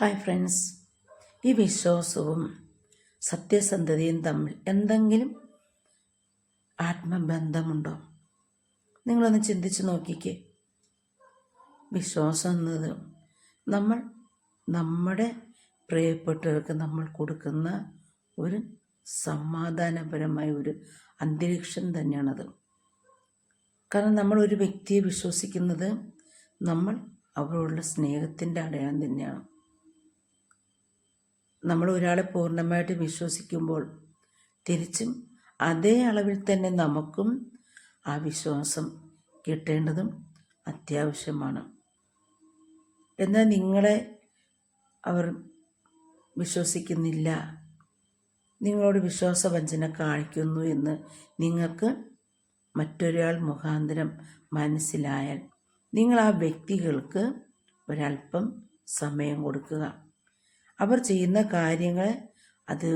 Hi friends. ഈ വിശ്വാസവും സത്യസന്ധതയും തമ്മിൽ എന്തെങ്കിലും ആത്മബന്ധമുണ്ടോ? നിങ്ങളൊന്ന് ചിന്തിച്ച് നോക്കിക്കേ. വിശ്വാസം എന്നത് നമ്മൾ നമ്മുടെ പ്രിയപ്പെട്ടവർക്ക് നമ്മൾ കൊടുക്കുന്ന ഒരു സമാധാനപരമായ ഒരു അന്തരീക്ഷം തന്നെയാണത്. കാരണം നമ്മൾ ഒരു വ്യക്തിയെ വിശ്വസിക്കുന്നത് നമ്മൾ അവരോടുള്ള സ്നേഹത്തിന്റെ അടയാളം തന്നെയാണ്. നമ്മൾ ഒരാളെ പൂർണമായിട്ട് വിശ്വസിക്കുമ്പോൾ തിരിച്ചും അതേ അളവിൽ തന്നെ നമുക്കും ആ വിശ്വാസം കിട്ടേണ്ടതും അത്യാവശ്യമാണ്. എന്നാൽ നിങ്ങളെ അവർ വിശ്വസിക്കുന്നില്ല. നിങ്ങളോട് വിശ്വാസവഞ്ചന കാണിക്കുന്നു എന്ന് നിങ്ങൾക്ക് മറ്റൊരാൾ മുഖാന്തരം മനസ്സിലായാൽ നിങ്ങൾ ആ വ്യക്തികൾക്ക് ഒരല്പം സമയം കൊടുക്കുക. അവർ ചെയ്യുന്ന കാര്യങ്ങൾ അത്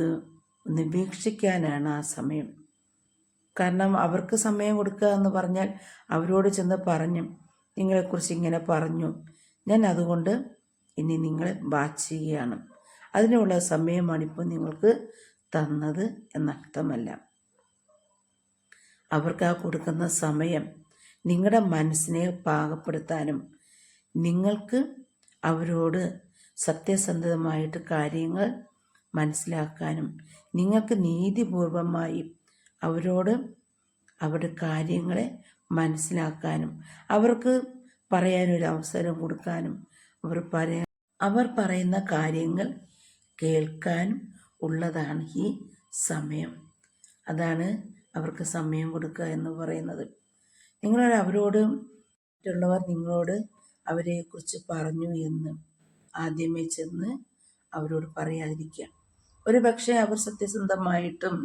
ഒന്ന് വീക്ഷിക്കാനാണ് ആ സമയം. കാരണം അവർക്ക് സമയം കൊടുക്കുക എന്ന് പറഞ്ഞാൽ അവരോട് ചെന്ന് പറഞ്ഞു നിങ്ങളെക്കുറിച്ച് ഇങ്ങനെ പറഞ്ഞു. ഞാൻ അതുകൊണ്ട് ഇനി നിങ്ങളെ വാച്ച് ചെയ്യുകയാണ് അതിനുള്ള സമയമാണിപ്പോൾ നിങ്ങൾക്ക് തന്നത് എന്നർത്ഥമല്ല. അവർക്ക് ആ കൊടുക്കുന്ന സമയം നിങ്ങളുടെ മനസ്സിനെ പാകപ്പെടുത്താനും നിങ്ങൾക്ക് അവരോട് സത്യസന്ധമായിട്ട് കാര്യങ്ങൾ മനസ്സിലാക്കാനും നിങ്ങൾക്ക് നീതിപൂർവമായി അവരോട് അവരുടെ കാര്യങ്ങളെ മനസ്സിലാക്കാനും അവർക്ക് പറയാനൊരു അവസരം കൊടുക്കാനും അവർ പറയാ അവർ പറയുന്ന കാര്യങ്ങൾ കേൾക്കാനും ഉള്ളതാണ് ഈ സമയം. അതാണ് അവർക്ക് സമയം കൊടുക്കുക എന്ന് പറയുന്നത്. നിങ്ങൾ അവരോട് മറ്റുള്ളവർ നിങ്ങളോട് അവരെക്കുറിച്ച് പറഞ്ഞു എന്ന്. ആദ്യമേ ചെന്ന് അവരോട് പറയാതിരിക്കുക. ഒരു പക്ഷേ അവർ സത്യസന്ധമായിട്ടും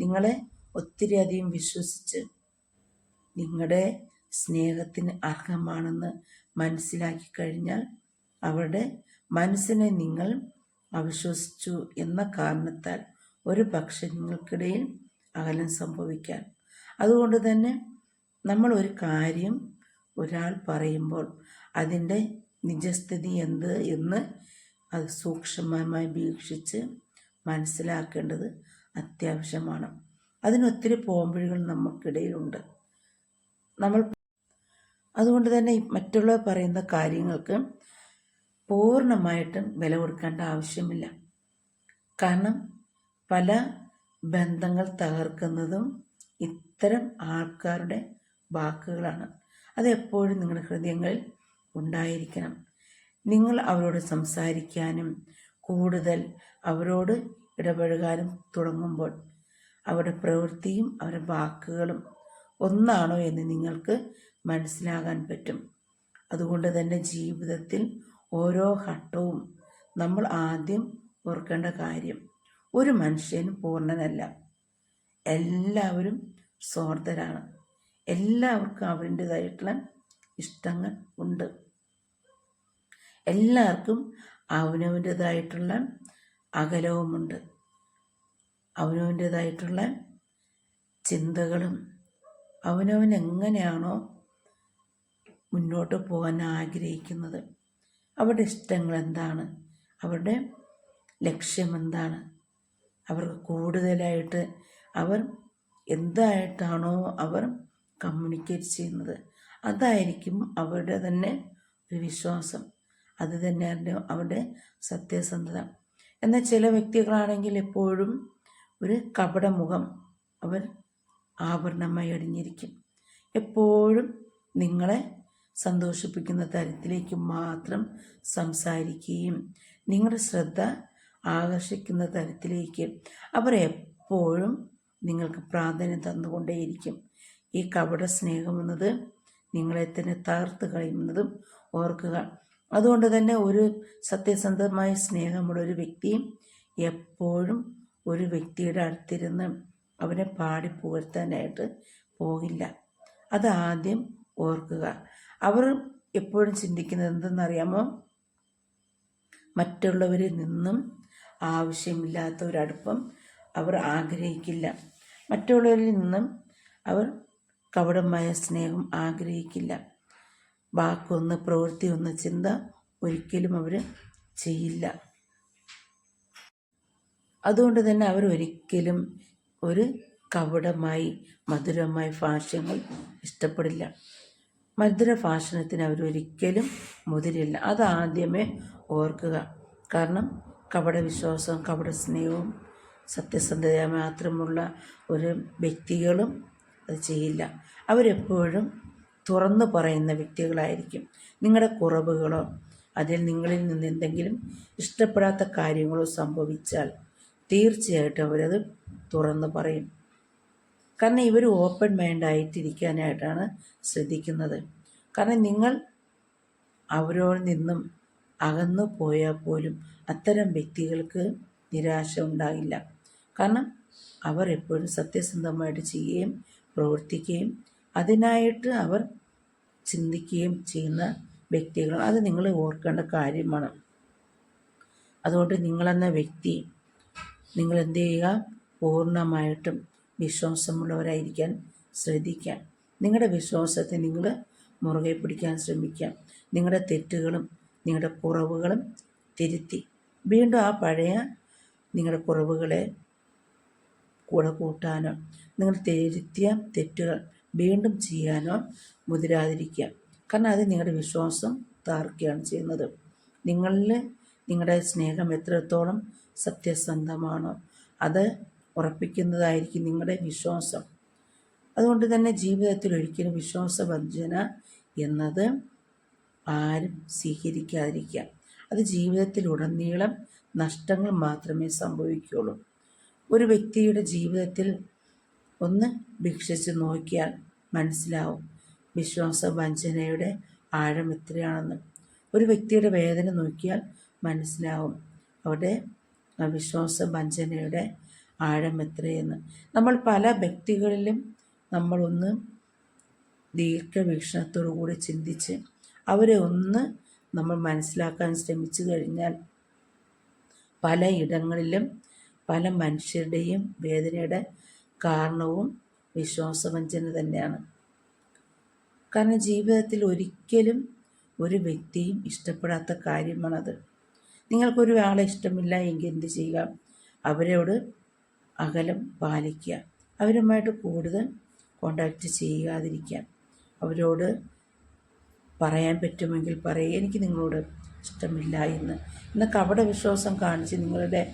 നിങ്ങളെ ഒത്തിരി അധികം വിശ്വസിച്ച് നിങ്ങളുടെ സ്നേഹത്തിന് അർഹമാണെന്ന് മനസ്സിലാക്കി കഴിഞ്ഞാൽ അവരുടെ മനസ്സിനെ നിങ്ങൾ അവിശ്വസിച്ചു എന്ന കാരണത്താൽ ഒരു പക്ഷെ നിങ്ങൾക്കിടയിൽ അകലം സംഭവിക്കാൻ. അതുകൊണ്ട് തന്നെ നമ്മൾ ഒരു കാര്യം ഒരാൾ പറയുമ്പോൾ അതിന്റെ നിജസ്ഥിതി എന്ത് എന്ന് അത് സൂക്ഷ്മമായി വീക്ഷിച്ച് മനസ്സിലാക്കേണ്ടത് അത്യാവശ്യമാണ്. അതിനൊത്തിരി പോംവഴികൾ നമുക്കിടയിലുണ്ട്. നമ്മൾ അതുകൊണ്ട് തന്നെ മറ്റുള്ളവർ പറയുന്ന കാര്യങ്ങൾക്ക് പൂർണമായിട്ടും വില കൊടുക്കേണ്ട ആവശ്യമില്ല. കാരണം പല ബന്ധങ്ങൾ തകർക്കുന്നതും ഇത്തരം ആൾക്കാരുടെ വാക്കുകളാണ്. അതെപ്പോഴും നിങ്ങളുടെ ഹൃദയങ്ങളിൽ ഉണ്ടായിരിക്കണം. നിങ്ങൾ അവരോട് സംസാരിക്കാനും കൂടുതൽ അവരോട് ഇടപഴകാനും തുടങ്ങുമ്പോൾ അവരുടെ പ്രവൃത്തിയും അവരുടെ വാക്കുകളും ഒന്നാണോ എന്ന് നിങ്ങൾക്ക് മനസ്സിലാകാൻ പറ്റും. അതുകൊണ്ട് തന്നെ ജീവിതത്തിൽ ഓരോ ഘട്ടവും നമ്മൾ ആദ്യം ഓർക്കേണ്ട കാര്യം ഒരു മനുഷ്യൻ പൂർണനല്ല. എല്ലാവരും സ്വാർത്ഥരാണ്. എല്ലാവർക്കും അവരുടേതായിട്ടുള്ള ഇഷ്ടങ്ങൾ ഉണ്ട്. എല്ലാവർക്കും അവനവന്റേതായിട്ടുള്ള അകലവുമുണ്ട്. അവനവന്റേതായിട്ടുള്ള ചിന്തകളും അവനവൻ എങ്ങനെയാണോ മുന്നോട്ട് പോകാൻ ആഗ്രഹിക്കുന്നത്. അവരുടെ ഇഷ്ടങ്ങൾ എന്താണ്? അവരുടെ ലക്ഷ്യം എന്താണ്? അവർക്ക് കൂടുതലായിട്ട് അവർ എന്തായിട്ടാണോ അവർ കമ്മ്യൂണിക്കേറ്റ് ചെയ്യുന്നത്? അതായിരിക്കും അവരുടെ തന്നെ ഒരു വിശ്വാസം. അത് തന്നെയാണ് അവരുടെ സത്യസന്ധത. എന്നാൽ ചില വ്യക്തികളാണെങ്കിൽ എപ്പോഴും ഒരു കപടമുഖം അവർ ആഭരണമായി അടിഞ്ഞിരിക്കും എപ്പോഴും നിങ്ങളെ സന്തോഷിപ്പിക്കുന്ന തരത്തിലേക്ക് മാത്രം സംസാരിക്കുകയും നിങ്ങളുടെ ശ്രദ്ധ ആകർഷിക്കുന്ന തരത്തിലേക്ക് അവർ എപ്പോഴും നിങ്ങൾക്ക് പ്രാധാന്യം തന്നുകൊണ്ടേയിരിക്കും. ഈ കപട സ്നേഹമെന്നത് നിങ്ങളെ തന്നെ തകർത്ത് കളയുന്നതും ഓർക്കുക. അതുകൊണ്ട് തന്നെ ഒരു സത്യസന്ധമായ സ്നേഹമുള്ള ഒരു വ്യക്തിയും എപ്പോഴും ഒരു വ്യക്തിയുടെ അടുത്തിരുന്ന് അവനെ പാടി പുകഴ്ത്താനായിട്ട് പോകില്ല. ആദ്യം ഓർക്കുക. അവർ എപ്പോഴും ചിന്തിക്കുന്നത് എന്തെന്നറിയാമോ? മറ്റുള്ളവരിൽ നിന്നും ആവശ്യമില്ലാത്ത ഒരടുപ്പം അവർ ആഗ്രഹിക്കില്ല. മറ്റുള്ളവരിൽ നിന്നും അവർ കപടമായ സ്നേഹം ആഗ്രഹിക്കില്ല. വാക്കൊന്ന് പ്രവൃത്തി ഒന്ന് ചിന്ത ഒരിക്കലും അവർ ചെയ്യില്ല. അതുകൊണ്ട് തന്നെ അവർ ഒരിക്കലും ഒരു കപടമായി മധുരമായ ഭാഷങ്ങൾ ഇഷ്ടപ്പെടില്ല. മധുര ഭാഷണത്തിന് അവരൊരിക്കലും മുതിരില്ല. അതാദ്യമേ ഓർക്കുക. കാരണം കപട വിശ്വാസവും കപട സ്നേഹവും സത്യസന്ധത മാത്രമുള്ള ഒരു വ്യക്തികളും അത് ചെയ്യില്ല. അവരെപ്പോഴും തുറന്നു പറയുന്ന വ്യക്തികളായിരിക്കും നിങ്ങളുടെ കുറവുകളോ അതിൽ നിങ്ങളിൽ നിന്ന് എന്തെങ്കിലും ഇഷ്ടപ്പെടാത്ത കാര്യങ്ങളോ സംഭവിച്ചാൽ തീർച്ചയായിട്ടും അവരത് തുറന്നു പറയും. കാരണം ഇവർ ഓപ്പൺ മൈൻഡ് ആയിട്ടിരിക്കാനായിട്ടാണ് ശ്രദ്ധിക്കുന്നത്. കാരണം നിങ്ങൾ അവരോട് നിന്നും അകന്നു പോയാൽ പോലും അത്തരം വ്യക്തികൾക്ക് നിരാശ ഉണ്ടാകില്ല. കാരണം അവർ എപ്പോഴും സത്യസന്ധമായിട്ട് ചെയ്യുകയും പ്രവർത്തിക്കുകയും അതിനായിട്ട് അവർ ചിന്തിക്കുകയും ചെയ്യുന്ന വ്യക്തികളാണ് അത് നിങ്ങൾ ഓർക്കേണ്ട കാര്യമാണ്. അതുകൊണ്ട് നിങ്ങളെന്ന വ്യക്തി നിങ്ങൾ എന്ത് ചെയ്യുക? പൂർണമായിട്ടും വിശ്വാസമുള്ളവരായിരിക്കാൻ ശ്രദ്ധിക്കാം നിങ്ങളുടെ വിശ്വാസത്തെ നിങ്ങൾ മുറുകെ പിടിക്കാൻ ശ്രമിക്കാം നിങ്ങളുടെ തെറ്റുകളും നിങ്ങളുടെ കുറവുകളും തിരുത്തി. വീണ്ടും ആ പഴയ നിങ്ങളുടെ കുറവുകളെ കൂടെ കൂട്ടാനോ നിങ്ങൾ തിരുത്തിയ തെറ്റുകൾ വീണ്ടും ചെയ്യാനോ മുതിരാതിരിക്കുക കാരണം അത് നിങ്ങളുടെ വിശ്വാസം താർക്കുകയാണ് ചെയ്യുന്നത്. നിങ്ങളിൽ നിങ്ങളുടെ സ്നേഹം എത്രത്തോളം സത്യസന്ധമാണോ അത് ഉറപ്പിക്കുന്നതായിരിക്കും നിങ്ങളുടെ വിശ്വാസം. അതുകൊണ്ട് തന്നെ ജീവിതത്തിൽ ഒരിക്കലും വിശ്വാസവഞ്ചന എന്നത് ആരും സ്വീകരിക്കാതിരിക്കുക. അത് ജീവിതത്തിലുടനീളം നഷ്ടങ്ങൾ മാത്രമേ സംഭവിക്കുകയുള്ളൂ. ഒരു വ്യക്തിയുടെ ജീവിതത്തിൽ ഒന്ന് ഭിക്ഷിച്ച് നോക്കിയാൽ മനസ്സിലാവും. വിശ്വാസ വഞ്ചനയുടെ ആഴം എത്രയാണെന്ന്. ഒരു വ്യക്തിയുടെ വേദന നോക്കിയാൽ മനസ്സിലാവും. അവിടെ വിശ്വാസ വഞ്ചനയുടെ ആഴം എത്രയെന്ന്. നമ്മൾ പല വ്യക്തികളിലും നമ്മളൊന്ന് ദീർഘവീക്ഷണത്തോടു കൂടി ചിന്തിച്ച് അവരെ ഒന്ന് നമ്മൾ മനസ്സിലാക്കാൻ ശ്രമിച്ചു കഴിഞ്ഞാൽ പല ഇടങ്ങളിലും പല മനുഷ്യരുടെയും വേദനയുടെ കാരണവും വിശ്വാസവഞ്ചന തന്നെയാണ്. കാരണം ജീവിതത്തിൽ ഒരിക്കലും ഒരു വ്യക്തിയും ഇഷ്ടപ്പെടാത്ത കാര്യമാണത്. നിങ്ങൾക്കൊരു ആളെ ഇഷ്ടമില്ല എങ്കിൽ എന്ത് ചെയ്യുക? അവരോട് അകലം പാലിക്കുക. അവരുമായിട്ട് കൂടുതൽ കോണ്ടാക്റ്റ് ചെയ്യാതിരിക്കുക. അവരോട് പറയാൻ പറ്റുമെങ്കിൽ പറയുക എനിക്ക് നിങ്ങളോട് ഇഷ്ടമില്ല എന്ന്. എന്നൊക്കെ കപട വിശ്വാസം കാണിച്ച് നിങ്ങളുടെ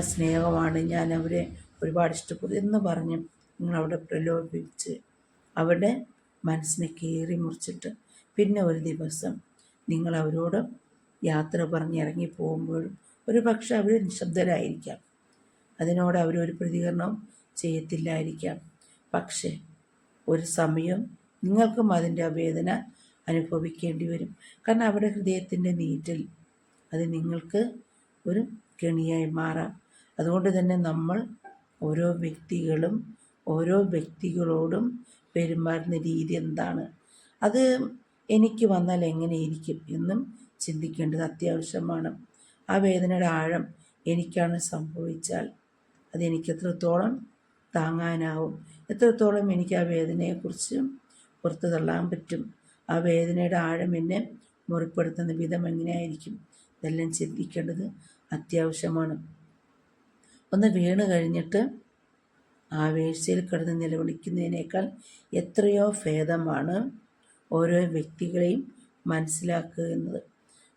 സ്നേഹമാണ്. ഞാൻ അവരെ ഒരുപാട് ഇഷ്ടപ്പെടും എന്ന് പറഞ്ഞ് നിങ്ങളവിടെ പ്രലോഭിപ്പിച്ച് അവരുടെ മനസ്സിനെ കീറി മുറിച്ചിട്ട് പിന്നെ ഒരു ദിവസം നിങ്ങൾ അവരോട് യാത്ര പറഞ്ഞ് ഇറങ്ങി പോകുമ്പോഴും ഒരു പക്ഷെ അവർ നിശബ്ദരായിരിക്കാം. അതിനോട് അവരൊരു പ്രതികരണവും ചെയ്യത്തില്ലായിരിക്കാം. പക്ഷേ ഒരു സമയം നിങ്ങൾക്കും അതിന്റെ വേദന അനുഭവിക്കേണ്ടി വരും. കാരണം അവരുടെ ഹൃദയത്തിന്റെ നീറ്റിൽ അത് നിങ്ങൾക്ക് ഒരു കെണിയായി മാറാം. അതുകൊണ്ട് തന്നെ നമ്മൾ ഓരോ വ്യക്തികളും ഓരോ വ്യക്തികളോടും പെരുമാറുന്ന രീതി എന്താണ്? അത് എനിക്ക് വന്നാൽ എങ്ങനെയിരിക്കും എന്നും ചിന്തിക്കേണ്ടത് അത്യാവശ്യമാണ്. ആ വേദനയുടെ ആഴം എനിക്കാണ് സംഭവിച്ചാൽ അതെനിക്ക് എത്രത്തോളം താങ്ങാനാവും? എത്രത്തോളം എനിക്ക് ആ വേദനയെക്കുറിച്ച് പുറത്തു തള്ളാൻ പറ്റും? ആ വേദനയുടെ ആഴം എന്നെ മുറിപ്പെടുത്തുന്ന വിധം എങ്ങനെയായിരിക്കും? ഇതെല്ലാം ചിന്തിക്കേണ്ടത് അത്യാവശ്യമാണ്. ഒന്ന് വീണ് കഴിഞ്ഞിട്ട് ആ വീഴ്ചയിൽ കിടന്ന് നിലവിളിക്കുന്നതിനേക്കാൾ എത്രയോ ഭേദമാണ് ഓരോ വ്യക്തികളെയും മനസ്സിലാക്കുക എന്നത്.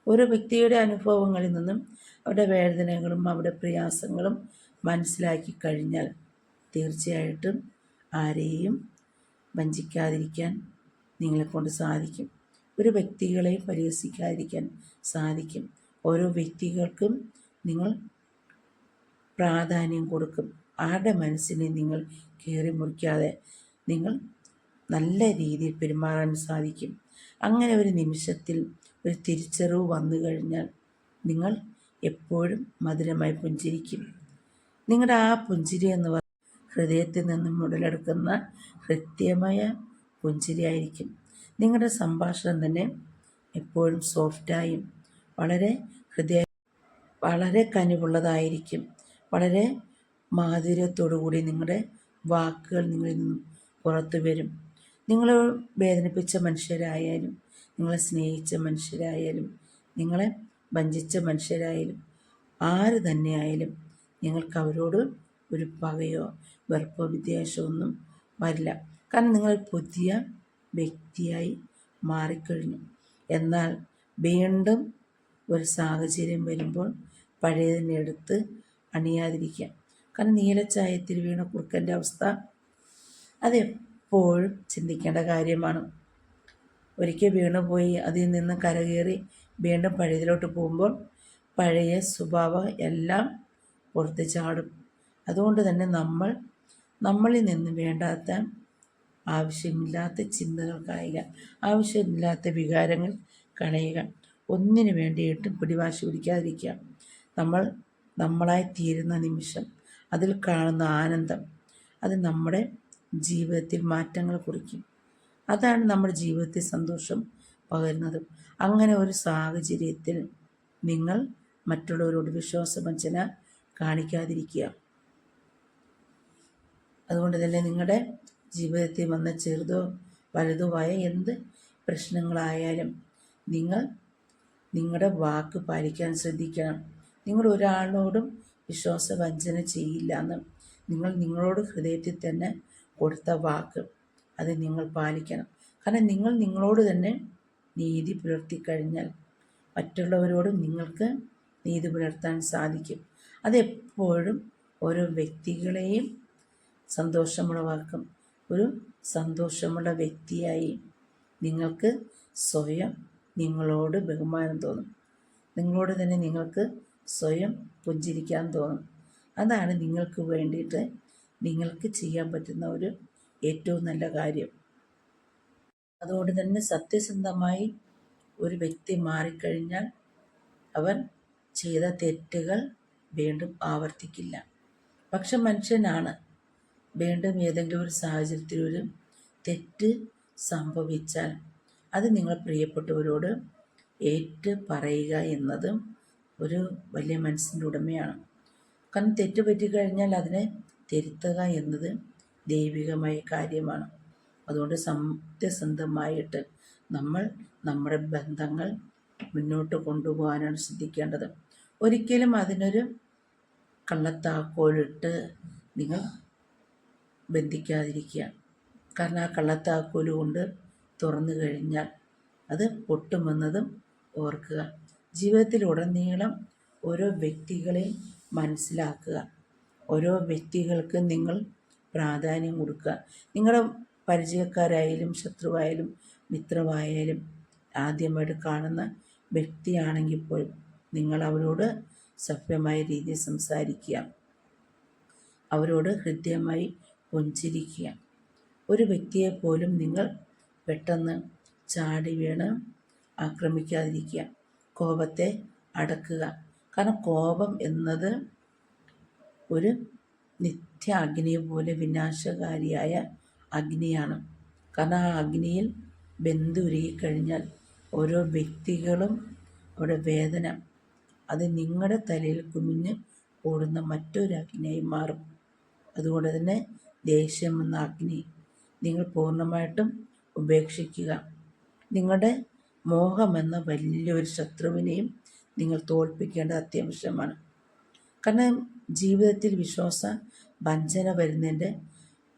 ഓരോ വ്യക്തിയുടെ അനുഭവങ്ങളിൽ നിന്നും അവരുടെ വേദനകളും അവരുടെ പ്രയാസങ്ങളും മനസ്സിലാക്കി കഴിഞ്ഞാൽ തീർച്ചയായിട്ടും ആരെയും വഞ്ചിക്കാതിരിക്കാൻ നിങ്ങളെക്കൊണ്ട് സാധിക്കും. ഒരു വ്യക്തികളെയും പരിഹസിക്കാതിരിക്കാൻ സാധിക്കും. ഓരോ വ്യക്തികൾക്കും നിങ്ങൾ പ്രാധാന്യം കൊടുക്കും. ആരുടെ മനസ്സിനെ നിങ്ങൾ കയറി മുറിക്കാതെ നിങ്ങൾ നല്ല രീതിയിൽ പെരുമാറാൻ സാധിക്കും. അങ്ങനെ ഒരു നിമിഷത്തിൽ ഒരു തിരിച്ചറിവ് വന്നു കഴിഞ്ഞാൽ നിങ്ങൾ എപ്പോഴും മധുരമായി പുഞ്ചിരിക്കും. നിങ്ങളുടെ ആ പുഞ്ചിരി എന്ന് പറഞ്ഞാൽ ഹൃദയത്തിൽ നിന്നും ഉടലെടുക്കുന്ന ഹൃദ്യമായ പുഞ്ചിരിയായിരിക്കും. നിങ്ങളുടെ സംഭാഷണം തന്നെ എപ്പോഴും സോഫ്റ്റായും വളരെ ഹൃദയ വളരെ കനിവുള്ളതായിരിക്കും. വളരെ മാധുര്യത്തോടുകൂടി നിങ്ങളുടെ വാക്കുകൾ നിങ്ങളിൽ നിന്നും പുറത്തു വരും. നിങ്ങളെ വേദനിപ്പിച്ച മനുഷ്യരായാലും നിങ്ങളെ സ്നേഹിച്ച മനുഷ്യരായാലും നിങ്ങളെ വഞ്ചിച്ച മനുഷ്യരായാലും ആര് തന്നെയായാലും നിങ്ങൾക്ക് അവരോട് ഒരു പകയോ വെറുപ്പോ വിദ്വേഷമോ ഒന്നും വരില്ല. കാരണം നിങ്ങൾ പുതിയ വ്യക്തിയായി മാറിക്കഴിഞ്ഞു. എന്നാൽ വീണ്ടും ഒരു സാഹചര്യം വരുമ്പോൾ പഴയതിനെടുത്ത് അണിയാതിരിക്കാം കാരണം നീലച്ചായത്തിൽ വീണ കുറുക്കന്റെ അവസ്ഥ അതെപ്പോഴും ചിന്തിക്കേണ്ട കാര്യമാണ്. ഒരിക്കൽ വീണുപോയി അതിൽ നിന്ന് കരകയറി വീണ്ടും പഴയതിലോട്ട് പോകുമ്പോൾ പഴയ സ്വഭാവം എല്ലാം പുറത്ത് ചാടും. അതുകൊണ്ട് തന്നെ നമ്മൾ നമ്മളിൽ നിന്ന് വേണ്ടാത്ത ആവശ്യമില്ലാത്ത ചിന്തകൾ കായിക ആവശ്യമില്ലാത്ത വികാരങ്ങൾ കളയുക ഒന്നിനു വേണ്ടിയിട്ടും പിടിവാശി പിടിക്കാതിരിക്കുക. നമ്മൾ നമ്മളായി തീരുന്ന നിമിഷം അതിൽ കാണുന്ന ആനന്ദം അത് നമ്മുടെ ജീവിതത്തിൽ മാറ്റങ്ങൾ കുറിക്കും. അതാണ് നമ്മുടെ ജീവിതത്തിൽ സന്തോഷം പകരുന്നത്. അങ്ങനെ ഒരു സാഹചര്യത്തിൽ നിങ്ങൾ മറ്റുള്ളവരോട് വിശ്വാസവഞ്ചന കാണിക്കാതിരിക്കുക. അതുകൊണ്ട് തന്നെ നിങ്ങളുടെ ജീവിതത്തിൽ വന്ന ചെറുതോ വലുതോ ആയ എന്ത് പ്രശ്നങ്ങളായാലും നിങ്ങൾ നിങ്ങളുടെ വാക്ക് പാലിക്കാൻ ശ്രദ്ധിക്കണം. നിങ്ങൾ ഒരാളോടും വിശ്വാസവഞ്ചന ചെയ്യില്ല എന്ന് നിങ്ങൾ നിങ്ങളോട് ഹൃദയത്തിൽ തന്നെ കൊടുത്ത വാക്ക് അത് നിങ്ങൾ പാലിക്കണം. കാരണം നിങ്ങൾ നിങ്ങളോട് തന്നെ നീതി പുലർത്തി കഴിഞ്ഞാൽ മറ്റുള്ളവരോടും നിങ്ങൾക്ക് നീതി പുലർത്താൻ സാധിക്കും. അതെപ്പോഴും ഓരോ വ്യക്തികളെയും സന്തോഷമുളവാക്കും. ഒരു സന്തോഷമുള്ള വ്യക്തിയായി നിങ്ങൾക്ക് സ്വയം നിങ്ങളോട് ബഹുമാനം തോന്നും. നിങ്ങളോട് തന്നെ നിങ്ങൾക്ക് സ്വയം പുഞ്ചിരിക്കാൻ തോന്നും. അതാണ് നിങ്ങൾക്ക് വേണ്ടിയിട്ട് നിങ്ങൾക്ക് ചെയ്യാൻ പറ്റുന്ന ഒരു ഏറ്റവും നല്ല കാര്യം. അതുകൊണ്ട് തന്നെ സത്യസന്ധമായി ഒരു വ്യക്തി മാറിക്കഴിഞ്ഞാൽ അവൻ ചെയ്ത തെറ്റുകൾ വീണ്ടും ആവർത്തിക്കില്ല. പക്ഷെ മനുഷ്യനാണ്. വീണ്ടും ഏതെങ്കിലും ഒരു സാഹചര്യത്തിൽ ഒരു തെറ്റ് സംഭവിച്ചാൽ അത് നിങ്ങളെ പ്രിയപ്പെട്ടവരോട് ഏറ്റു പറയുക എന്നതും ഒരു വലിയ മനസ്സിന്റെ ഉടമയാണ്. കാരണം തെറ്റ് പറ്റിക്കഴിഞ്ഞാൽ അതിനെ തിരുത്തുക എന്നത് ദൈവികമായ കാര്യമാണ്. അതുകൊണ്ട് സത്യസന്ധമായിട്ട് നമ്മൾ നമ്മുടെ ബന്ധങ്ങൾ മുന്നോട്ട് കൊണ്ടുപോകാനാണ് ശ്രദ്ധിക്കേണ്ടത്. ഒരിക്കലും അതിനൊരു കള്ളത്താക്കോലിട്ട് നിങ്ങൾ ബന്ധിക്കാതിരിക്കുക. കാരണം ആ കള്ളത്താക്കോൽ കൊണ്ട് തുറന്നു കഴിഞ്ഞാൽ അത് പൊട്ടുമെന്നതും ഓർക്കുക. ജീവിതത്തിലുടനീളം ഓരോ വ്യക്തികളെ മനസ്സിലാക്കുക. ഓരോ വ്യക്തികൾക്ക് നിങ്ങൾ പ്രാധാന്യം കൊടുക്കുക. നിങ്ങളുടെ പരിചയക്കാരായാലും ശത്രുവായാലും മിത്രമായാലും ആദ്യമായിട്ട് കാണുന്ന വ്യക്തിയാണെങ്കിൽ പോലും നിങ്ങൾ അവരോട് സഭ്യമായ രീതിയിൽ സംസാരിക്കുക. അവരോട് ഹൃദ്യമായി പുഞ്ചിരിക്കുക. ഒരു വ്യക്തിയെ പോലും നിങ്ങൾ പെട്ടെന്ന് ചാടി വീണ് ആക്രമിക്കാതിരിക്കുക. കോപത്തെ അടക്കുക. കാരണം കോപം എന്നത് ഒരു നിത്യ അഗ്നി പോലെ വിനാശകാരിയായ അഗ്നിയാണ്. കാരണം ആ അഗ്നിയിൽ ബന്ധുരുകിക്കഴിഞ്ഞാൽ ഓരോ വ്യക്തികളും അവിടെ വേദന അത് നിങ്ങളുടെ തലയിൽ കുമിഞ്ഞ് ഓടുന്ന മറ്റൊരു അഗ്നിയായി മാറും. അതുകൊണ്ട് തന്നെ ദേഷ്യം എന്ന അഗ്നി നിങ്ങൾ പൂർണമായിട്ടും ഉപേക്ഷിക്കുക. നിങ്ങളുടെ മോഹമെന്ന വലിയൊരു ശത്രുവിനെയും നിങ്ങൾ തോൽപ്പിക്കേണ്ടത് അത്യാവശ്യമാണ്. കാരണം ജീവിതത്തിൽ വിശ്വാസ വഞ്ചന വരുന്നതിന്റെ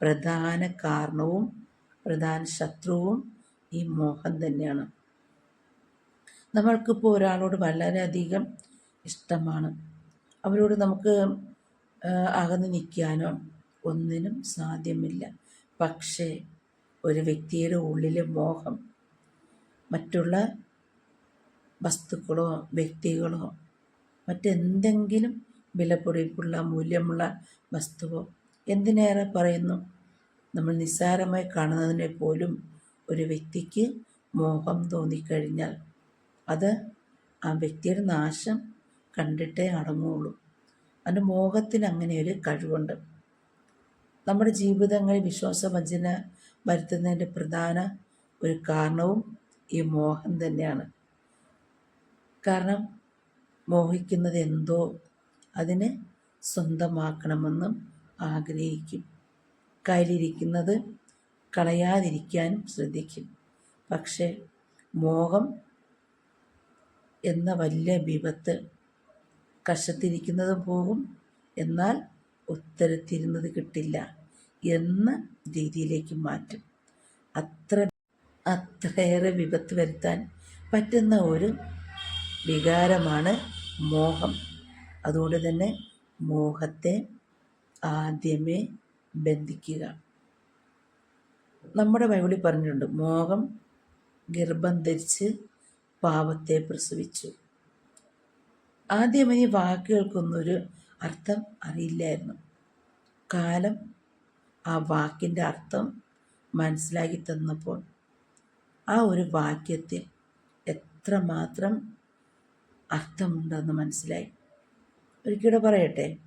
പ്രധാന കാരണവും പ്രധാന ശത്രുവും ഈ മോഹം തന്നെയാണ്. നമ്മൾക്കിപ്പോൾ ഒരാളോട് വളരെയധികം ഇഷ്ടമാണ്. അവരോട് നമുക്ക് അകന്ന് നിൽക്കാനോ ഒന്നിനും സാധ്യമില്ല. പക്ഷേ ഒരു വ്യക്തിയുടെ ഉള്ളിലെ മോഹം മറ്റുള്ള വസ്തുക്കളോ വ്യക്തികളോ മറ്റെന്തെങ്കിലും വിലപിടിപ്പുള്ള മൂല്യമുള്ള വസ്തുവോ എന്തിനേറെ പറയുന്നു? നമ്മൾ നിസ്സാരമായി കാണുന്നതിനെ പോലും ഒരു വ്യക്തിക്ക് മോഹം തോന്നിക്കഴിഞ്ഞാൽ അത് ആ വ്യക്തിയുടെ നാശം കണ്ടിട്ടേ അടങ്ങുകയുള്ളൂ അതിന്റെ മോഹത്തിന് അങ്ങനെ ഒരു കഴിവുണ്ട്. നമ്മുടെ ജീവിതങ്ങളിൽ വിശ്വാസവഞ്ചന വരുത്തുന്നതിന്റെ പ്രധാന ഒരു കാരണവും ഈ മോഹം തന്നെയാണ്. കാരണം മോഹിക്കുന്നത് എന്തോ അതിനെ സ്വന്തമാക്കണമെന്നും ആഗ്രഹിക്കും. കയ്യിലിരിക്കുന്നത് കളയാതിരിക്കാനും ശ്രദ്ധിക്കും. പക്ഷേ മോഹം എന്ന വലിയ വിപത്ത് കഷത്തിരിക്കുന്നത് പോകും. എന്നാൽ ഉത്തരത്തിരുന്നത് കിട്ടില്ല എന്ന രീതിയിലേക്ക് മാറ്റും. അത്ര അത്രയേറെ വിപത്ത് വരുത്താൻ പറ്റുന്ന ഒരു വികാരമാണ് മോഹം. അതുകൊണ്ട് തന്നെ മോഹത്തെ ആദ്യമേ ബന്ധിക്കുക. നമ്മുടെ ബൈബിളിൽ പറഞ്ഞിട്ടുണ്ട് മോഹം ഗർഭം ധരിച്ച് പാപത്തെ പ്രസവിച്ചു. ആദ്യം ഈ വാക്കുകൾക്കൊന്നൊരു അർത്ഥം അറിയില്ലായിരുന്നു. കാലം ആ വാക്കിന്റെ അർത്ഥം മനസ്സിലാക്കി തന്നപ്പോൾ ആ ഒരു വാക്യത്തിൽ എത്രമാത്രം അർത്ഥമുണ്ടെന്ന് മനസ്സിലായി. ഒരിക്കലും പറയട്ടെ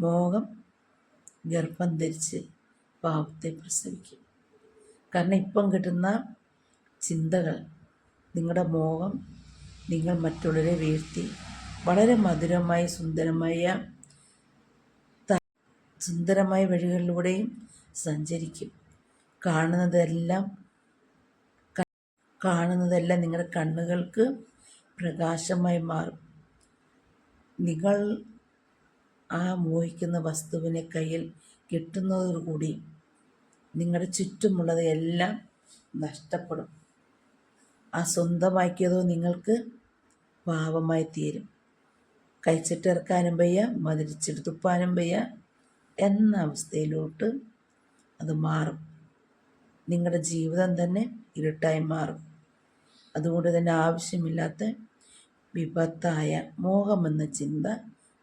മോഹം ഗർഭം ധരിച്ച് പാവത്തെ പ്രസവിക്കും. കാരണം ഇപ്പം കിട്ടുന്ന ചിന്തകൾ നിങ്ങളുടെ മോഹം നിങ്ങൾ മറ്റുള്ളവരെ വീഴ്ത്തി വളരെ മധുരമായി സുന്ദരമായ സുന്ദരമായ വഴികളിലൂടെയും സഞ്ചരിക്കും. കാണുന്നതെല്ലാം കാണുന്നതെല്ലാം നിങ്ങളുടെ കണ്ണുകൾക്ക് പ്രകാശമായി മാറും. നിങ്ങൾ ആ മോഹിക്കുന്ന വസ്തുവിനെ കയ്യിൽ കിട്ടുന്നതോടുകൂടി നിങ്ങളുടെ ചുറ്റുമുള്ളത് എല്ലാം നഷ്ടപ്പെടും. ആ സ്വന്തമാക്കിയതോ നിങ്ങൾക്ക് പാപമായി തീരും. കഴിച്ചിട്ടിറക്കാനും വയ്യ മതിരിച്ചെടുത്തുപ്പാനും വയ്യ എന്ന അവസ്ഥയിലോട്ട് അത് മാറും. നിങ്ങളുടെ ജീവിതം തന്നെ ഇരുട്ടായി മാറും. അതുകൊണ്ട് തന്നെ ആവശ്യമില്ലാത്ത വിപത്തായ മോഹമെന്ന ചിന്ത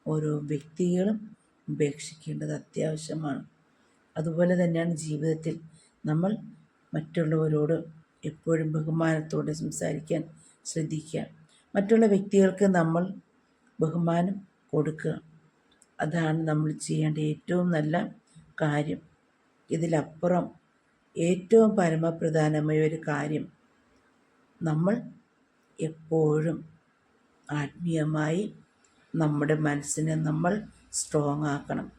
ഓരോ വ്യക്തികളും ഉപേക്ഷിക്കേണ്ടത് അത്യാവശ്യമാണ്. അതുപോലെ തന്നെയാണ് ജീവിതത്തിൽ നമ്മൾ മറ്റുള്ളവരോട് എപ്പോഴും ബഹുമാനത്തോടെ സംസാരിക്കാൻ ശ്രദ്ധിക്കുക. മറ്റുള്ള വ്യക്തികൾക്ക് നമ്മൾ ബഹുമാനം കൊടുക്കുക. അതാണ് നമ്മൾ ചെയ്യേണ്ട ഏറ്റവും നല്ല കാര്യം. ഇതിലപ്പുറം ഏറ്റവും പരമപ്രധാനമായ ഒരു കാര്യം നമ്മൾ എപ്പോഴും ആത്മീയമായി നമ്മുടെ മനസ്സിനെ നമ്മൾ സ്ട്രോങ് ആക്കണം.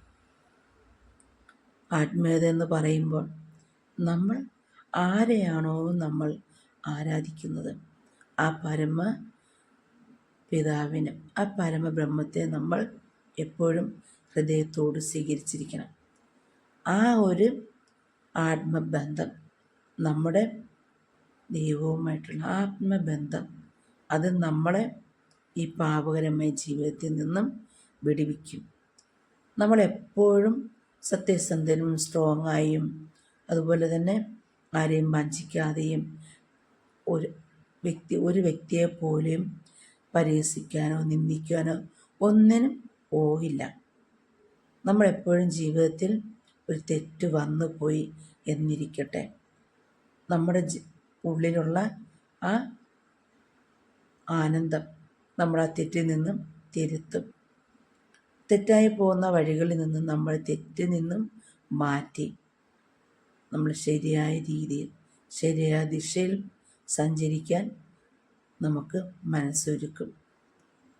ആത്മീയത എന്ന് പറയുമ്പോൾ നമ്മൾ ആരെയാണോ നമ്മൾ ആരാധിക്കുന്നത്? ആ പരമ പിതാവിനെ ആ പരമബ്രഹ്മത്തെ നമ്മൾ എപ്പോഴും ഹൃദയത്തോട് സ്വീകരിച്ചിരിക്കണം. ആ ഒരു ആത്മബന്ധം നമ്മുടെ ദൈവവുമായിട്ടുള്ള ആത്മബന്ധം. അത് നമ്മളെ ഈ പാപകരമായ ജീവിതത്തിൽ നിന്നും വിടിവിക്കും. നമ്മളെപ്പോഴും സത്യസന്ധനും സ്ട്രോങ്ങായും അതുപോലെ തന്നെ ആരെയും വഞ്ചിക്കാതെയും ഒരു വ്യക്തി ഒരു വ്യക്തിയെ പോലെയും പരിഹസിക്കാനോ നിന്ദിക്കാനോ ഒന്നിനും പോകില്ല നമ്മളെപ്പോഴും ജീവിതത്തിൽ ഒരു തെറ്റ് വന്നു പോയി എന്നിരിക്കട്ടെ. നമ്മുടെ ഉള്ളിലുള്ള ആ ആനന്ദം നമ്മൾ ആ തെറ്റിൽ നിന്നും തിരുത്തും. തെറ്റായി പോകുന്ന വഴികളിൽ നിന്നും നമ്മൾ തെറ്റിൽ നിന്നും മാറ്റി. നമ്മൾ ശരിയായ രീതിയിൽ ശരിയായ ദിശയിൽ സഞ്ചരിക്കാൻ നമുക്ക് മനസ്സൊരുക്കും.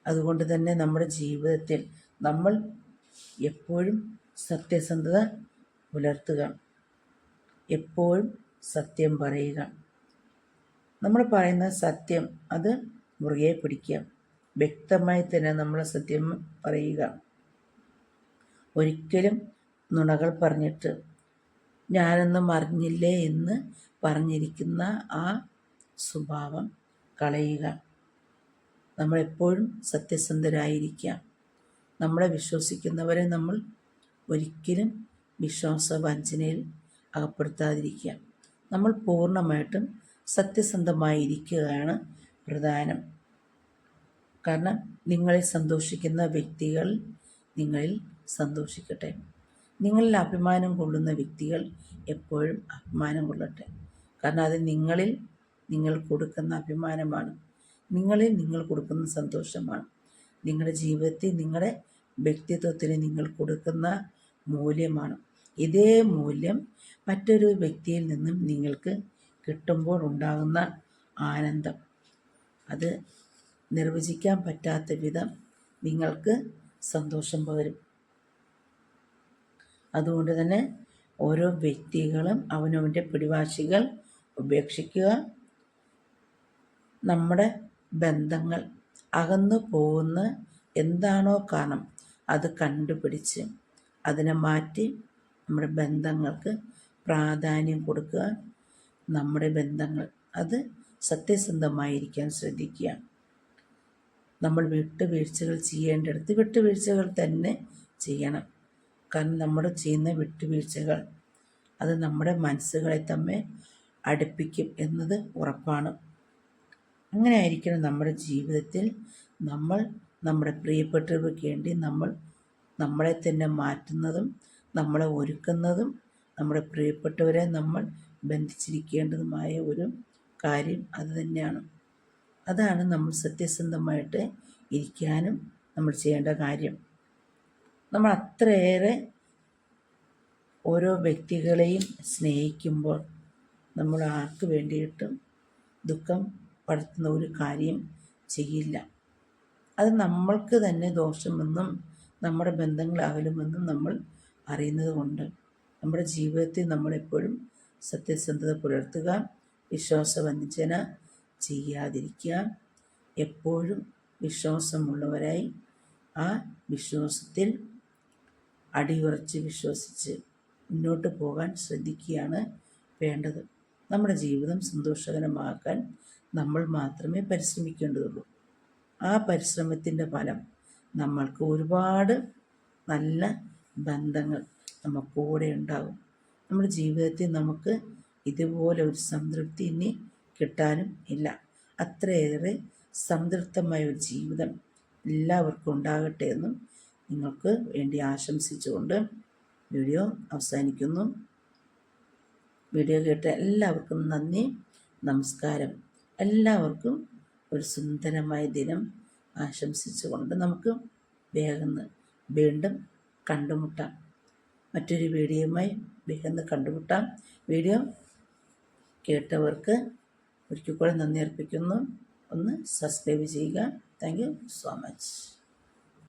അതുകൊണ്ട് തന്നെ നമ്മുടെ ജീവിതത്തിൽ നമ്മൾ എപ്പോഴും സത്യസന്ധത പുലർത്തുക. എപ്പോഴും സത്യം പറയുക. നമ്മൾ പറയുന്ന സത്യം അത് മുറുകെ പിടിക്കുക. വ്യക്തമായി തന്നെ നമ്മൾ സത്യം പറയുക. ഒരിക്കലും നുണകൾ പറഞ്ഞിട്ട് ഞാനൊന്നും അറിഞ്ഞില്ലേ എന്ന് പറഞ്ഞിരിക്കുന്ന ആ സ്വഭാവം കളയുക. നമ്മളെപ്പോഴും സത്യസന്ധരായിരിക്കാം നമ്മളെ വിശ്വസിക്കുന്നവരെ നമ്മൾ ഒരിക്കലും വിശ്വാസ വഞ്ചനയിൽ അകപ്പെടുത്താതിരിക്കുക. നമ്മൾ പൂർണമായിട്ടും സത്യസന്ധമായിരിക്കുകയാണ് പ്രധാനം. കാരണം നിങ്ങളെ സന്തോഷിക്കുന്ന വ്യക്തികൾ നിങ്ങളിൽ സന്തോഷിക്കട്ടെ. നിങ്ങളിൽ അഭിമാനം കൊള്ളുന്ന വ്യക്തികൾ എപ്പോഴും അഭിമാനം കൊള്ളട്ടെ. കാരണം അത് നിങ്ങളിൽ നിങ്ങൾ കൊടുക്കുന്ന അഭിമാനമാണ്. നിങ്ങളിൽ നിങ്ങൾ കൊടുക്കുന്ന സന്തോഷമാണ്. നിങ്ങളുടെ ജീവിതത്തിൽ നിങ്ങളുടെ വ്യക്തിത്വത്തിന് നിങ്ങൾ കൊടുക്കുന്ന മൂല്യമാണ്. ഇതേ മൂല്യം മറ്റൊരു വ്യക്തിയിൽ നിന്നും നിങ്ങൾക്ക് കിട്ടുമ്പോൾ ഉണ്ടാകുന്ന ആനന്ദം. അത് നിർവചിക്കാൻ പറ്റാത്ത വിധം നിങ്ങൾക്ക് സന്തോഷം പകരും. അതുകൊണ്ട് തന്നെ ഓരോ വ്യക്തികളും അവനവന്റെ പിടിവാശികൾ ഉപേക്ഷിക്കുക. നമ്മുടെ ബന്ധങ്ങൾ അകന്നു പോകുന്ന എന്താണോ കാരണം അത് കണ്ടുപിടിച്ച് അതിനെ മാറ്റി നമ്മുടെ ബന്ധങ്ങൾക്ക് പ്രാധാന്യം കൊടുക്കുക. നമ്മുടെ ബന്ധങ്ങൾ. അത് സത്യസന്ധമായിരിക്കാൻ ശ്രദ്ധിക്കുക. നമ്മൾ വിട്ടുവീഴ്ചകൾ ചെയ്യേണ്ടടുത്ത് വിട്ടുവീഴ്ചകൾ തന്നെ ചെയ്യണം. കാരണം നമ്മൾ ചെയ്യുന്ന വിട്ടുവീഴ്ചകൾ അത് നമ്മുടെ മനസ്സുകളെ തമ്മിൽ അടുപ്പിക്കും എന്നത് ഉറപ്പാണ്. അങ്ങനെ ആയിരിക്കണം നമ്മുടെ ജീവിതത്തിൽ നമ്മൾ നമ്മുടെ പ്രിയപ്പെട്ടവർക്ക് വേണ്ടി നമ്മൾ നമ്മളെ തന്നെ മാറ്റുന്നതും നമ്മളെ ഒരുക്കുന്നതും നമ്മുടെ പ്രിയപ്പെട്ടവരെ നമ്മൾ ബന്ധിച്ചിരിക്കേണ്ടതുമായ ഒരു കാര്യം അത് തന്നെയാണ്. അതാണ് നമ്മൾ സത്യസന്ധമായിട്ട് ഇരിക്കാനും നമ്മൾ ചെയ്യേണ്ട കാര്യം. നമ്മൾ അത്രയേറെ ഓരോ വ്യക്തികളെയും സ്നേഹിക്കുമ്പോൾ നമ്മൾ ആർക്ക് വേണ്ടിയിട്ടും ദുഃഖം പടർത്തുന്ന ഒരു കാര്യം ചെയ്യില്ല. അത് നമ്മൾക്ക് തന്നെ ദോഷമെന്നും നമ്മുടെ ബന്ധങ്ങൾ അകലുമെന്നും നമ്മൾ അറിയുന്നത് കൊണ്ട് നമ്മുടെ ജീവിതത്തിൽ നമ്മളെപ്പോഴും സത്യസന്ധത പുലർത്തുക വിശ്വാസവഞ്ചന ചെയ്യാതിരിക്കുക. എപ്പോഴും വിശ്വാസമുള്ളവരായി ആ വിശ്വാസത്തിൽ അടിയുറച്ച് വിശ്വസിച്ച് മുന്നോട്ട് പോകാൻ ശ്രദ്ധിക്കുകയാണ് വേണ്ടത്. നമ്മുടെ ജീവിതം സന്തോഷകരമാക്കാൻ നമ്മൾ മാത്രമേ പരിശ്രമിക്കേണ്ടതുള്ളൂ. ആ പരിശ്രമത്തിന്റെ ഫലം നമ്മൾക്ക് ഒരുപാട് നല്ല ബന്ധങ്ങൾ നമുക്ക് കൂടെ ഉണ്ടാകും. നമ്മുടെ ജീവിതത്തിൽ നമുക്ക് ഇതുപോലെ ഒരു സംതൃപ്തി ഇനി കിട്ടാനും ഇല്ല. അത്രയേറെ സംതൃപ്തമായ ഒരു ജീവിതം എല്ലാവർക്കും ഉണ്ടാകട്ടെ എന്നും നിങ്ങൾക്ക് വേണ്ടി ആശംസിച്ചുകൊണ്ട് വീഡിയോ അവസാനിക്കുന്നു. വീഡിയോ കേട്ട എല്ലാവർക്കും നന്ദി നമസ്കാരം. എല്ലാവർക്കും ഒരു സുന്ദരമായ ദിനം ആശംസിച്ചുകൊണ്ട് നമുക്ക് വേഗം വീണ്ടും കണ്ടുമുട്ടാം. മറ്റൊരു വീഡിയോയുമായി വേഗം കണ്ടുമുട്ടാം. വീഡിയോ കേട്ടവർക്ക് ഒരിക്കൽ കൂടെ നന്ദി അർപ്പിക്കുന്നു. ഒന്ന് സബ്സ്ക്രൈബ് ചെയ്യുക. Thank you so much